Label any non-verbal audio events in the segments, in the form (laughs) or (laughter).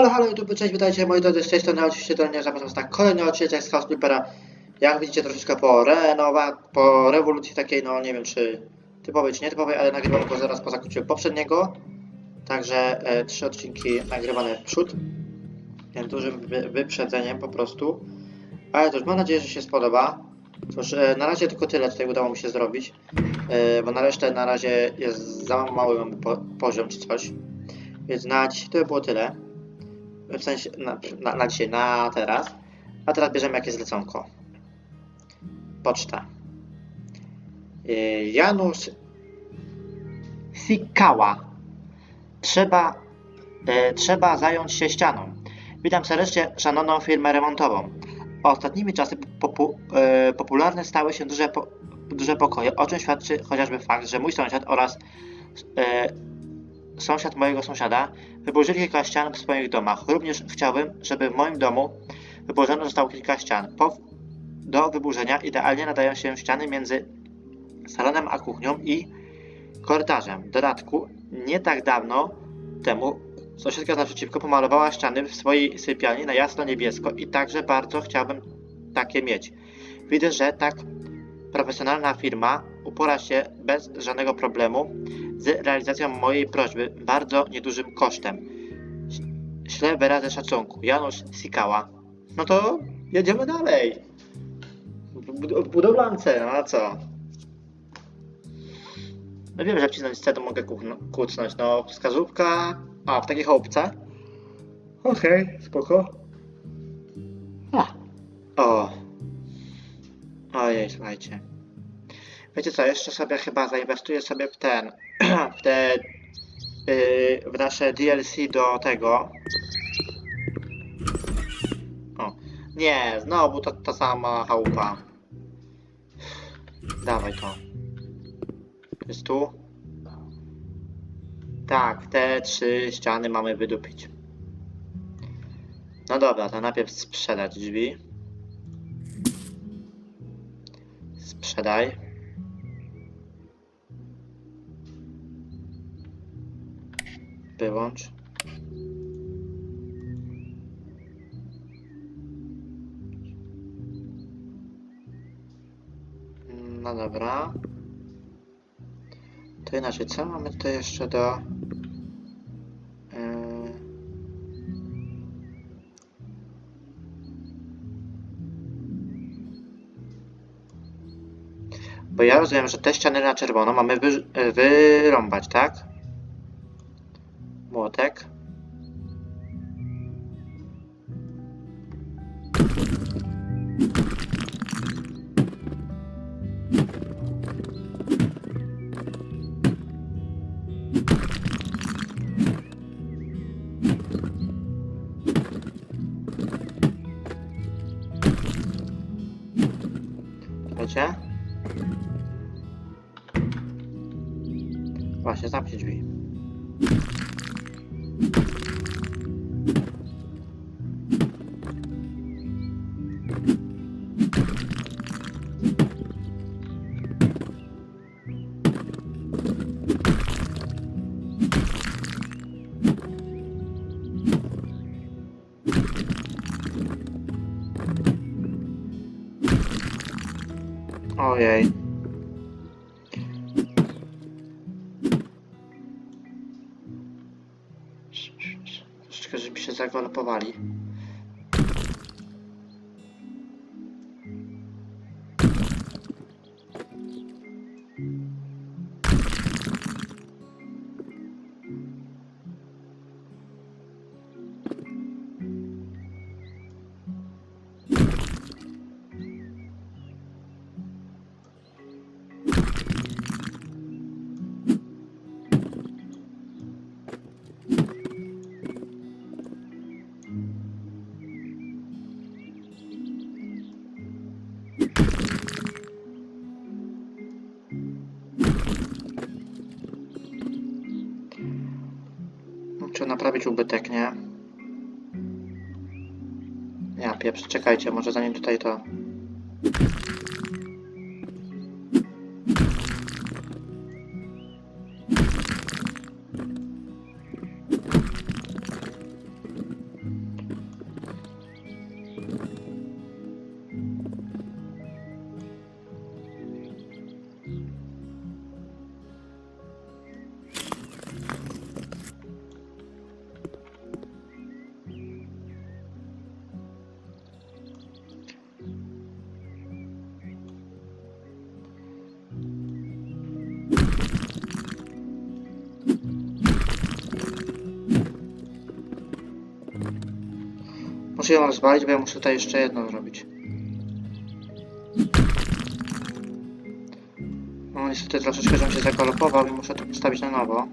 Halo, halo, YouTube, cześć, witajcie moi drodzy, z tej strony oczywiście Dolnie, zapraszam was na kolejny odcinek z House Flippera. Jak widzicie, troszeczkę po renowa, po rewolucji takiej, no nie wiem czy typowej czy nietypowej, ale nagrywam go zaraz po zakupie poprzedniego. Także e, trzy odcinki nagrywane w przód, więc dużym wy, wyprzedzeniem po prostu. Ale cóż, mam nadzieję, że się spodoba. Cóż, e, na razie tylko tyle tutaj udało mi się zrobić, e, bo na resztę na razie jest za mały mam po, poziom czy coś. Więc na dzisiaj to by było tyle. W sensie na, na, na dzisiaj, na teraz. A teraz bierzemy jakieś zleconko. Poczta. Yy, Janusz Sikała. Trzeba, e, trzeba zająć się ścianą. Witam serdecznie szanowną firmę remontową. Ostatnimi czasy popu, e, popularne stały się duże, po, duże pokoje, o czym świadczy chociażby fakt, że mój sąsiad oraz sąsiad mojego sąsiada wyburzyli kilka ścian w swoich domach. Również chciałbym, żeby w moim domu wyburzono zostało kilka ścian. Po, do wyburzenia idealnie nadają się ściany między salonem a kuchnią i korytarzem. W dodatku, nie tak dawno temu sąsiadka z naprzeciwko pomalowała ściany w swojej sypialni na jasno niebiesko i także bardzo chciałbym takie mieć. Widzę, że tak profesjonalna firma upora się bez żadnego problemu z realizacją mojej prośby bardzo niedużym kosztem. Ślę wyrazy szacunku. Janusz Sikała. No to jedziemy dalej. W budowlance, no a co? No wiem, że wcisnąć C to mogę kucnąć. No, wskazówka. A, w takiej chałupce? Okej, spoko. A. O. Ojej, słuchajcie. Wiecie co, jeszcze sobie chyba zainwestuję sobie w ten, (clears throat) w te, yy, w nasze DLC do tego. O, nie, znowu ta, ta sama chałupa. Dawaj. To jest tu? Tak, te trzy ściany mamy wydupić. No dobra, to najpierw sprzedać drzwi. Sprzedaj. Wyłącz. No dobra. To inaczej, co mamy tutaj jeszcze do... Yy... Bo ja rozumiem, że te ściany na czerwono mamy wy, wyrąbać, tak? Ojej. Troszeczkę, żeby się zagalopowali. Naprawić ubytek, nie? Ja pieprz, czekajcie, może zanim tutaj to... czy ją rozwalić, bo ja muszę tutaj jeszcze jedno zrobić. No niestety troszeczkę żebym się zakolopował i muszę to postawić na nowo.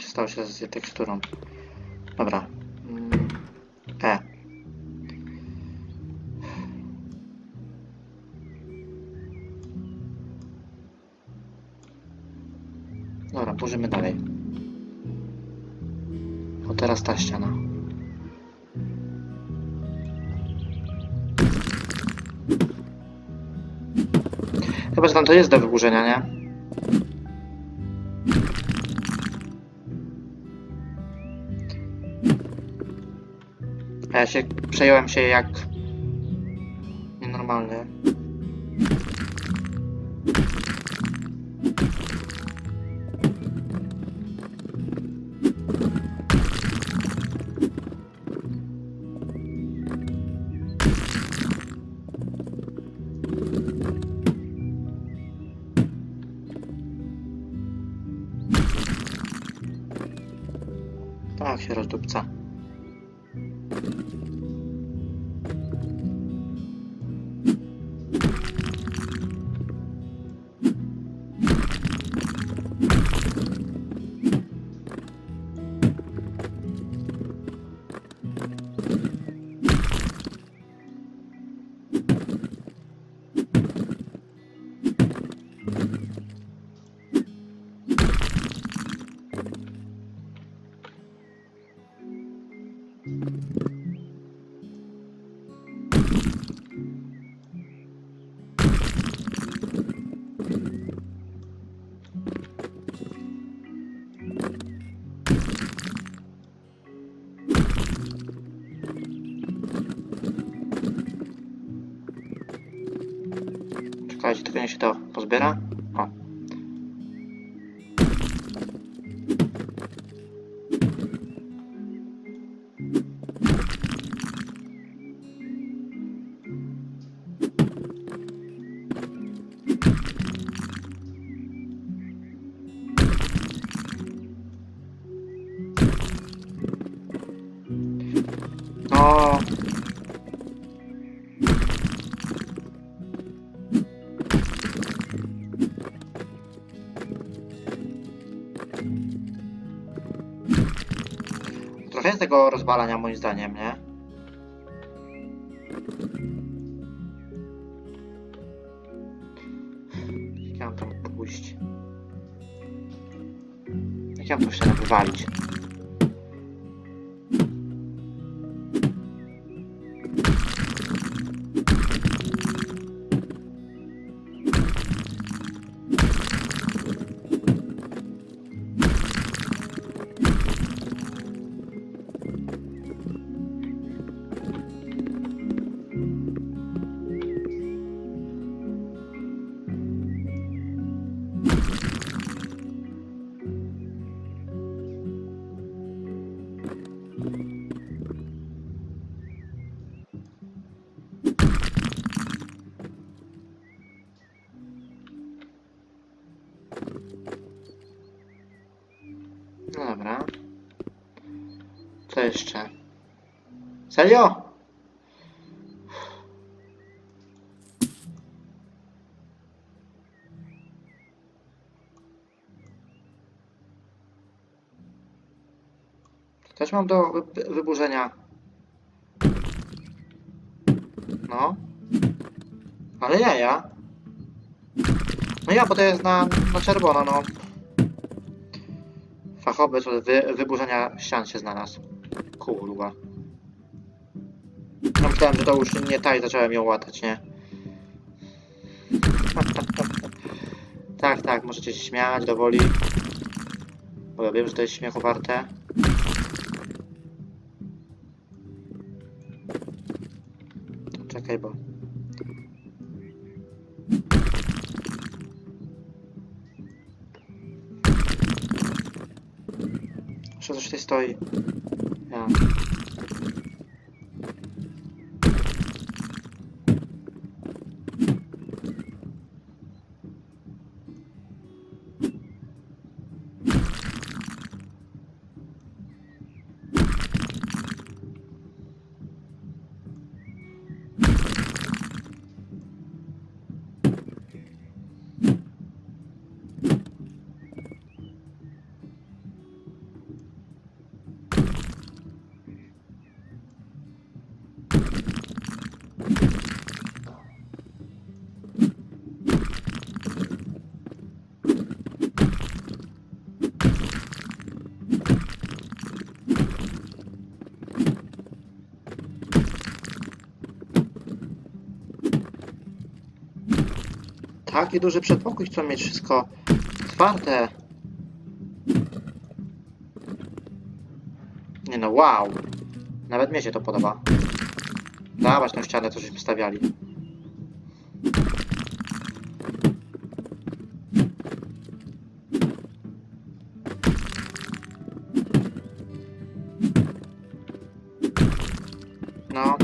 Znaczy stało się z teksturą. Dobra. Mm, E. Dobra, burzymy dalej. O, teraz ta ściana. Chyba, że tam to jest do wyburzenia, nie? Ja się przejąłem się jak nienormalny. better Tego rozwalania moim zdaniem, nie? Jak ja mam tam pójść? Jak ja mam to wywalić? No dobra. Co jeszcze? Serio? Też mam do wy wyburzenia. No. Ale ja, ja. No ja, bo to jest na, na czerwono, no. Fachowiec od wy, wyburzenia ścian się znalazł. Kurwa. No myślałem, że to już nie tak i zacząłem ją łatać, nie? tak, tak, możecie się śmiać do woli. Bo ja wiem, że to jest śmiechu warte. Czekaj, bo... Jeszcze coś tutaj Taki duży przedpokój chcą mieć wszystko otwarte. Nie no, wow. Nawet mnie się to podoba. Dawać tą ścianę, co żeśmy stawiali. No.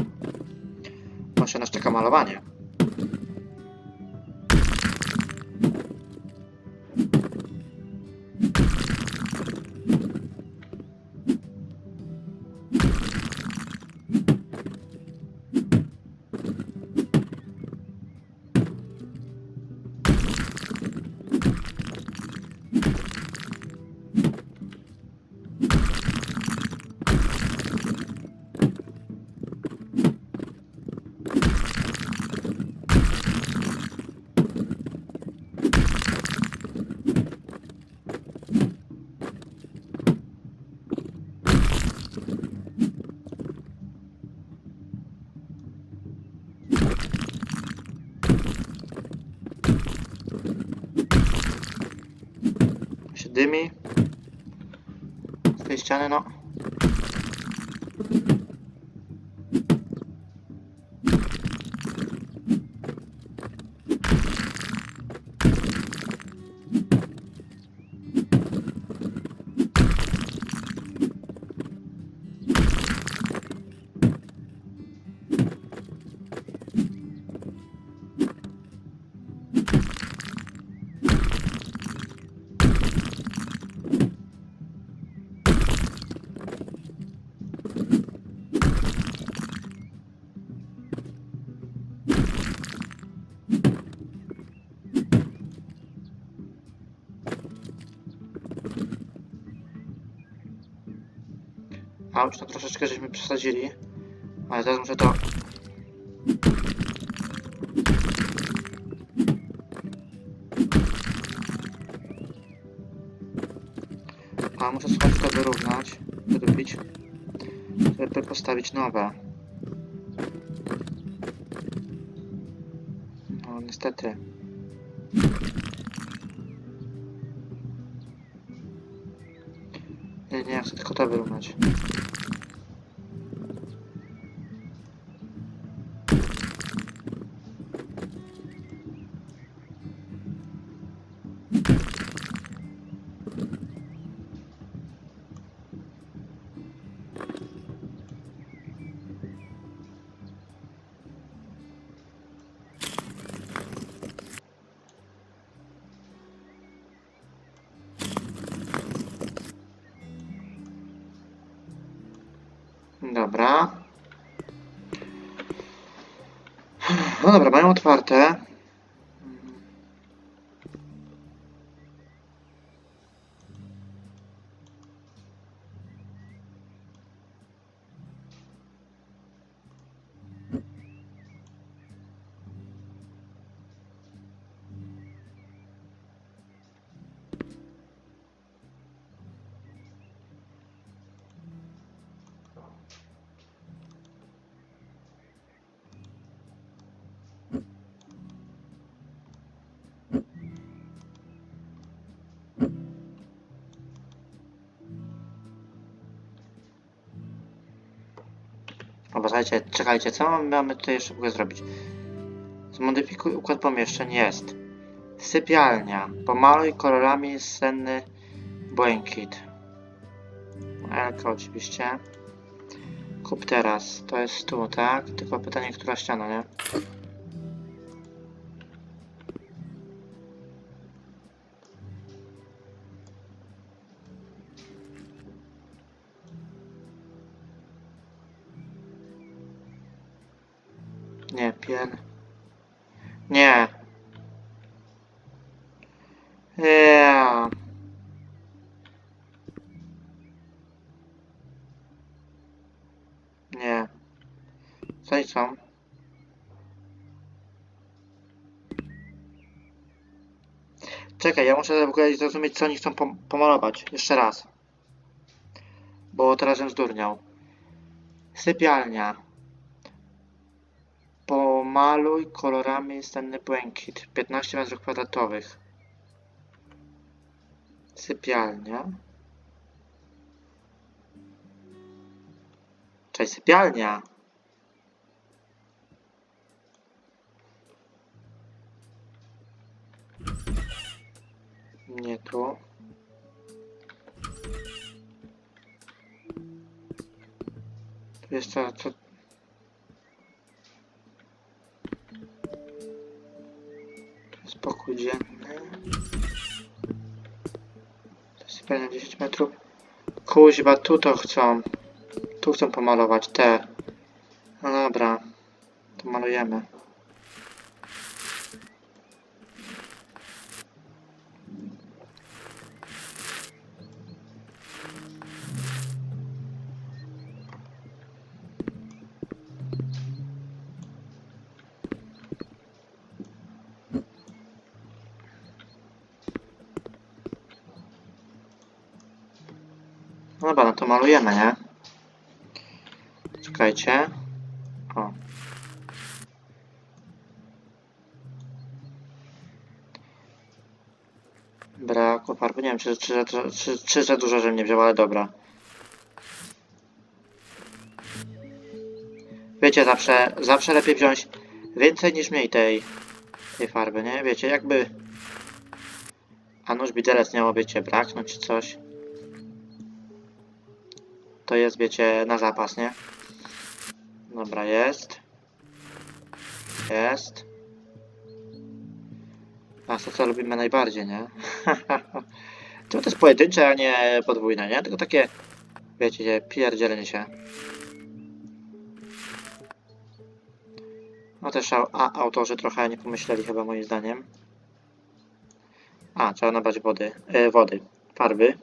Może nas czeka malowanie. Dymi. Z tej ściany. Już to troszeczkę żeśmy przesadzili. Ale teraz muszę to... A muszę słuchać to wyrównać, wyrobić, żeby postawić nowe. No niestety. Nie, nie, chcę tylko to wyrównać. Dobra. No dobra, mają otwarte. Uważajcie, czekajcie, co mamy- tutaj ogóle zrobić? Zmodyfikuj układ pomieszczeń jest. Sypialnia. Pomaluj kolorami senny błękit. Elka oczywiście. Kup teraz. To jest tu, tak? Tylko pytanie, która ściana? Nie, Czekaj, ja muszę w ogóle zrozumieć, co oni chcą pom- pomalować. Jeszcze raz. Bo teraz bym zdurniał. Sypialnia. Pomaluj kolorami senny błękit. 15 metrów kwadratowych. Sypialnia. Cześć, sypialnia. Nie. Tu jest co, co... Tu jest pokój dzienny. To jest sypialnia 10 metrów. Kuźba, tu to chcą. Tu chcą pomalować te. No dobra. To malujemy. No malujemy, nie? Czekajcie. O. Brakło farby. Nie wiem, czy, czy, czy, czy, za dużo, żebym nie wziął, ale dobra. Wiecie, zawsze, zawsze lepiej wziąć więcej niż mniej tej, tej farby, nie? Wiecie, jakby... A nóż widelec miało, wiecie, braknąć czy coś. To jest, wiecie, na zapas, nie? Dobra, jest. Jest. A to co lubimy najbardziej, nie? (laughs) to, jest pojedyncze, a nie podwójne, nie? Tylko takie, wiecie, pierdzielenie się. No też a, autorzy trochę nie pomyśleli chyba moim zdaniem. A, trzeba nabrać wody, e, wody, farby.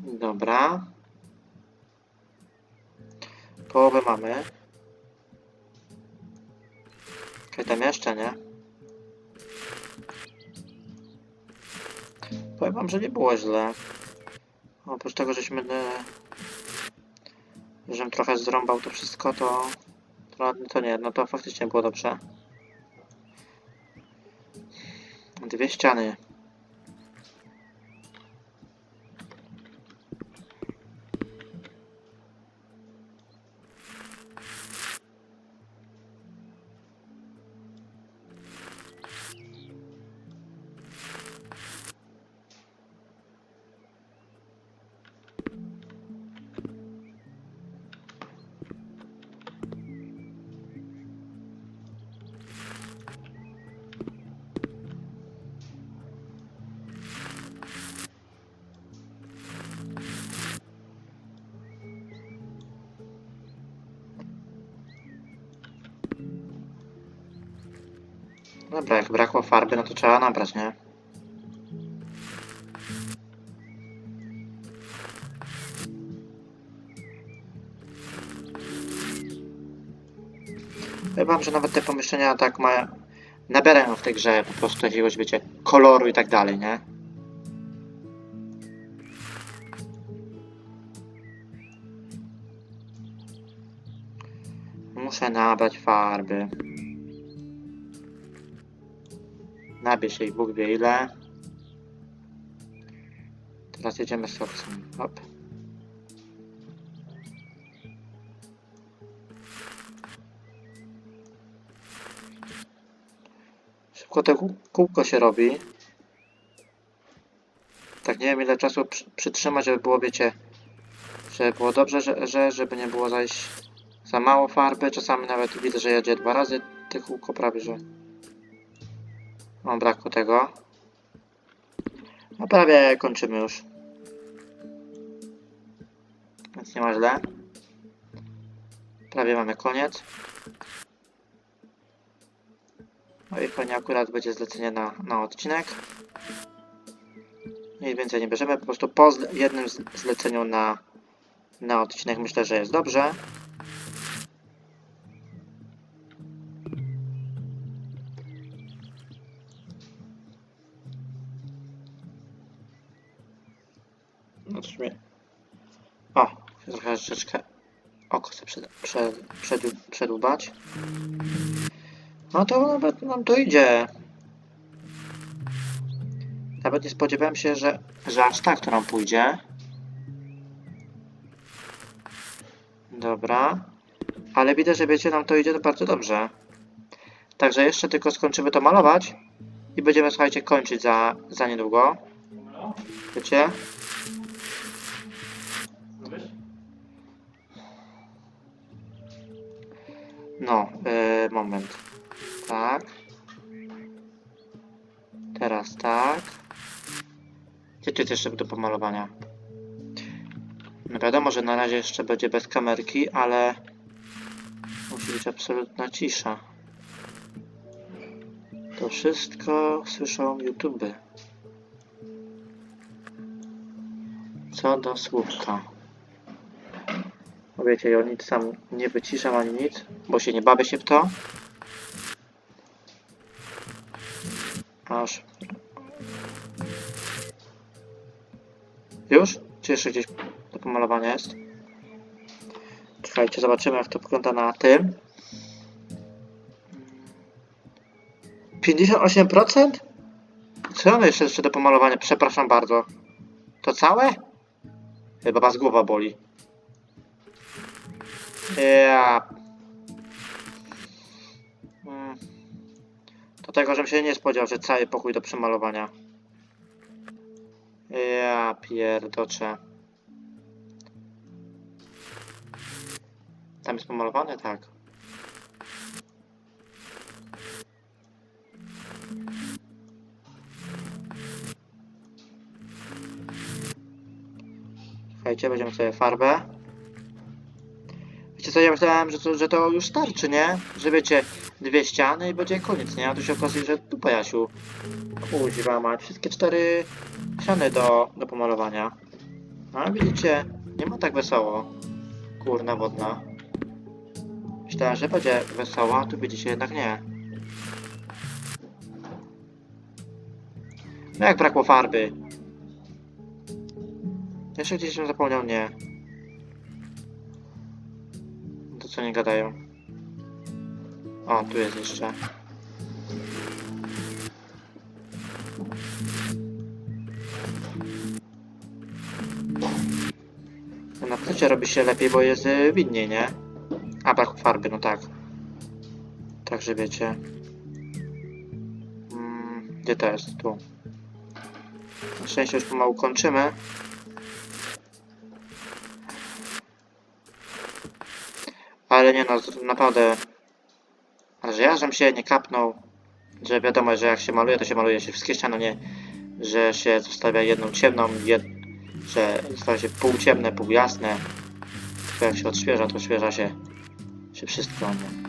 Dobra. Połowę mamy. Okej, tam jeszcze, nie? Powiem wam, że nie było źle. Oprócz tego, żeśmy... E, żebym trochę zrąbał to wszystko, to... To, to nie, no to faktycznie było dobrze. Dwie ściany. Dobra, jak brakło farby, no to trzeba nabrać, nie? Wam, że nawet te pomieszczenia tak ma... nabierają w tej grze po prostu jakiegoś, wiecie, koloru i tak dalej, nie? Muszę nabrać farby. Nabierz jej Bóg wie ile. Teraz jedziemy z Foxem. Hop. Szybko to kół- kółko się robi. Tak nie wiem ile czasu przy, przytrzymać, żeby było, wiecie, żeby było dobrze, że, że, żeby nie było zajść za mało farby. Czasami nawet widzę, że jedzie dwa razy te kółko prawie, że mam braku tego. No prawie kończymy już. Więc nie ma źle. Prawie mamy koniec. No i fajnie akurat będzie zlecenie na, na odcinek. Nic więcej nie bierzemy, po prostu po zle jednym zleceniu na, na odcinek myślę, że jest dobrze. Troszeczkę oko chcę przed, przed, przed, przedłubać. No to nawet nam to idzie. Nawet nie spodziewałem się, że, że aż tak to nam pójdzie. Dobra. Ale widzę, że wiecie, nam to idzie to bardzo dobrze. Także jeszcze tylko skończymy to malować. I będziemy, słuchajcie, kończyć za, za niedługo. Wiecie? No, yy, moment. Tak. Teraz tak. Gdzie tu jest jeszcze do pomalowania? No wiadomo, że na razie jeszcze będzie bez kamerki, ale musi być absolutna cisza. To wszystko słyszą YouTube. Co do słówka. Bo wiecie, ja nic sam nie wyciszam ani nic, bo się nie bawię się w to. Aż. Już? Czy jeszcze gdzieś do pomalowania jest? Czekajcie, zobaczymy jak to wygląda na tym. 58%? Co ono jeszcze jeszcze do pomalowania? Przepraszam bardzo. To całe? Chyba was głowa boli. Ja. Mm. Do tego, żebym się nie spodziewał, że cały pokój do przemalowania. Ja pierdoczę. Tam jest pomalowane? Tak. Słuchajcie, będziemy sobie farbę. Wiecie co, ja myślałem, że to, że to już starczy, nie? Że wiecie, dwie ściany i będzie koniec, nie? A tu się okazuje, że dupa Jasiu. Kuźwa mać, wszystkie cztery ściany do, do pomalowania. A widzicie, nie ma tak wesoło. Kurna wodna. Myślałem, że będzie wesoło, a tu widzicie jednak nie. No jak brakło farby? Jeszcze gdzieś się zapomniał, nie. Co nie gadają? O, tu jest jeszcze. No Na płycie robi się lepiej, bo jest y, widniej, nie? A, brak farby, no tak. Także wiecie. Mm, gdzie to jest? Tu. Na szczęście już pomału kończymy. Ale nie no, naprawdę. Że ja żem się nie kapnął, że wiadomo, że jak się maluje, to się maluje się wszystkie ściany, nie, że się zostawia jedną ciemną, jed, że zostawia się pół ciemne, pół jasne. Tylko jak się odświeża, to odświeża się, się wszystko, nie.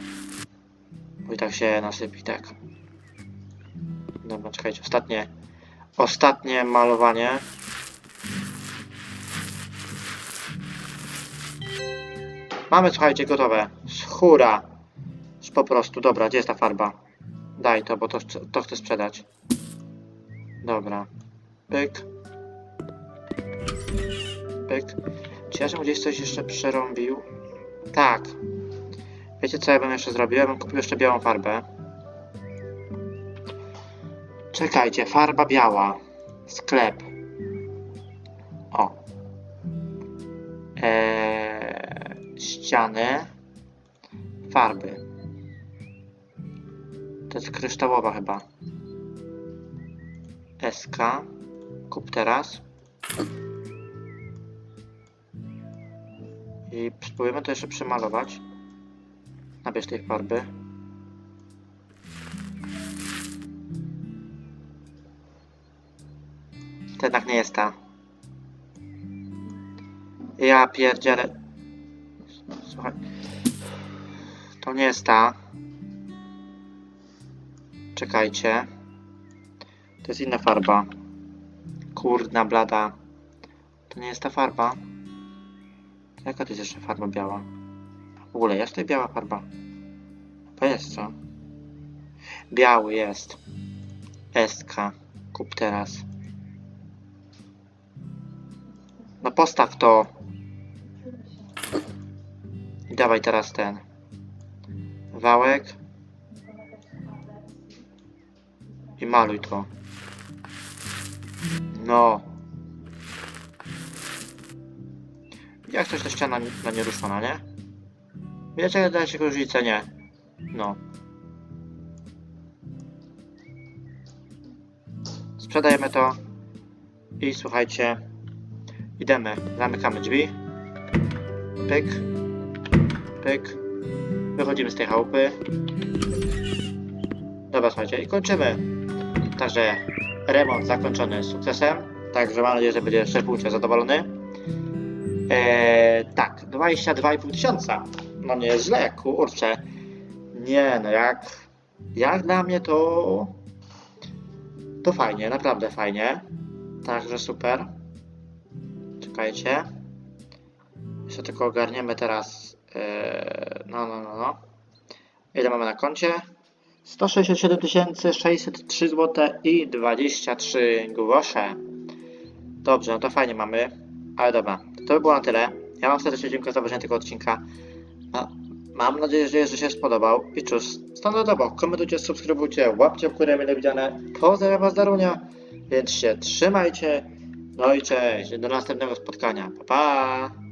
Bo i tak się nasypi, tak. Dobra, czekajcie, ostatnie, ostatnie malowanie. Mamy, słuchajcie, gotowe. Hura. Już po prostu. Dobra, gdzie jest ta farba? Daj to, bo to, to chcę sprzedać. Dobra. Pyk. Pyk. Czy ja żebym gdzieś coś jeszcze przerąbił? Tak. Wiecie co ja bym jeszcze zrobił? Ja bym kupił jeszcze białą farbę. Czekajcie, farba biała. Sklep. O. Eee, ściany. Farby. To jest kryształowa chyba. SK. Kup teraz. I spróbujemy to jeszcze przemalować. Nabierz tej farby. To jednak nie jest ta. Ja pierdzielę. Słuchaj. To nie jest ta. Czekajcie. To jest inna farba. Kurna blada. To nie jest ta farba. Jaka to jest jeszcze farba biała? W ogóle jest tutaj biała farba? To jest co? Biały jest. SK. Kup teraz. No postaw to. I dawaj teraz ten. Wałek. I maluj to. No. Jak coś ta ściana na nieruszona, nie? Wiecie, da się różnicę, nie? No. Sprzedajemy to. I słuchajcie. Idziemy. Zamykamy drzwi. Pyk. Pyk. Wychodzimy z tej chałupy. Dobra, słuchajcie, i kończymy. Także remont zakończony sukcesem. Także mam nadzieję, że będzie Szczerpuncia zadowolony. Eee, tak, 22,5 tysiąca. No nie jest źle, kurczę. Nie, no jak, jak dla mnie to to fajnie, naprawdę fajnie. Także super. Czekajcie. Jeszcze tylko ogarniemy teraz. Eee, no, no, no, no. Ile mamy na koncie? 167 603 zł i 23 grosze. Dobrze, no to fajnie mamy. Ale dobra, to by było na tyle. Ja Wam serdecznie dziękuję za obejrzenie tego odcinka. No, mam nadzieję, że, że się spodobał. I cóż, standardowo, komentujcie, subskrybujcie, łapcie w górę mile widziane. Pozdrawiam Was Darunia, więc się trzymajcie. No i cześć, do następnego spotkania. Pa, pa!